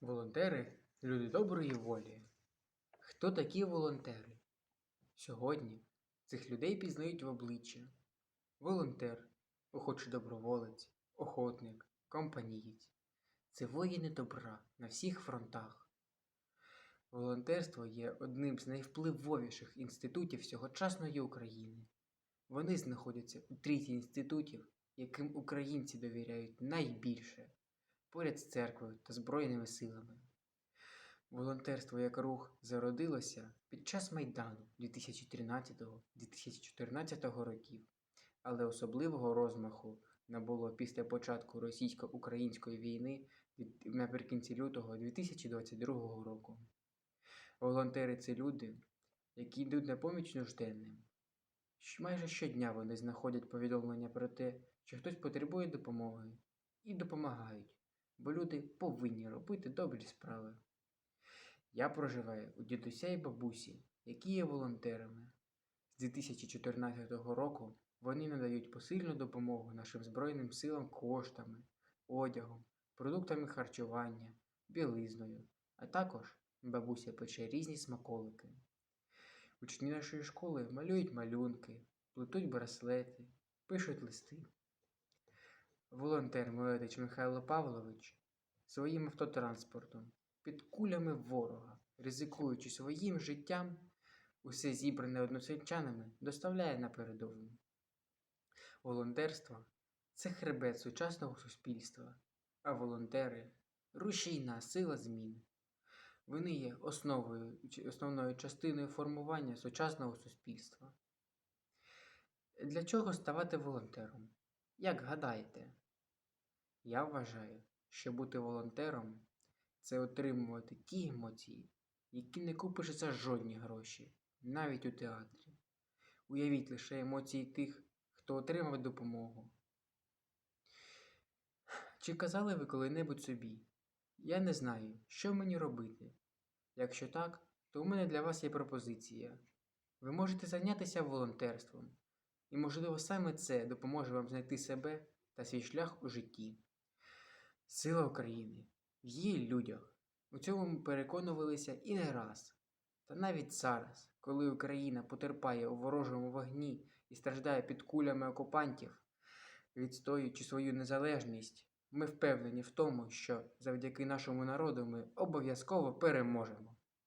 Волонтери люди доброї волі. Хто такі волонтери? Сьогодні цих людей пізнають в обличчя. Волонтер, охочий доброволець, охотник, компанієць. Це воїни добра на всіх фронтах. Волонтерство є одним з найвпливовіших інститутів сьогочасної України. Вони знаходяться у трійці інститутів, яким українці довіряють найбільше поряд з церквою та Збройними силами. Волонтерство як рух зародилося під час Майдану 2013-2014 років, але особливого розмаху набуло після початку російсько-української війни наприкінці лютого 2022 року. Волонтери це люди, які йдуть на поміч нужденним. Майже щодня вони знаходять повідомлення про те, що хтось потребує допомоги, і допомагають, бо люди повинні робити добрі справи. Я проживаю у дідуся і бабусі, які є волонтерами. З 2014 року вони надають посильну допомогу нашим Збройним силам коштами, одягом, продуктами харчування, білизною, а також бабуся пече різні смаколики. Учні нашої школи малюють малюнки, плетуть браслети, пишуть листи. Волонтер Меледич Михайло Павлович своїм автотранспортом під кулями ворога, ризикуючи своїм життям, усе зібране односельчанами доставляє на передову. Волонтерство це хребет сучасного суспільства, а волонтери рушійна сила змін. Вони є основою, основною частиною формування сучасного суспільства. Для чого ставати волонтером? Як гадаєте? Я вважаю, що бути волонтером це отримувати ті емоції, які не купиш за жодні гроші, навіть у театрі. Уявіть лише емоції тих, хто отримав допомогу. Чи казали ви коли-небудь собі? Я не знаю, що мені робити. Якщо так, то у мене для вас є пропозиція. Ви можете зайнятися волонтерством, і, можливо, саме це допоможе вам знайти себе та свій шлях у житті. Сила України в її людях. У цьому переконувалися і не раз. Та навіть зараз, коли Україна потерпає у ворожому вогні і страждає під кулями окупантів, відстоюючи свою незалежність, ми впевнені в тому, що завдяки нашому народу ми обов'язково переможемо.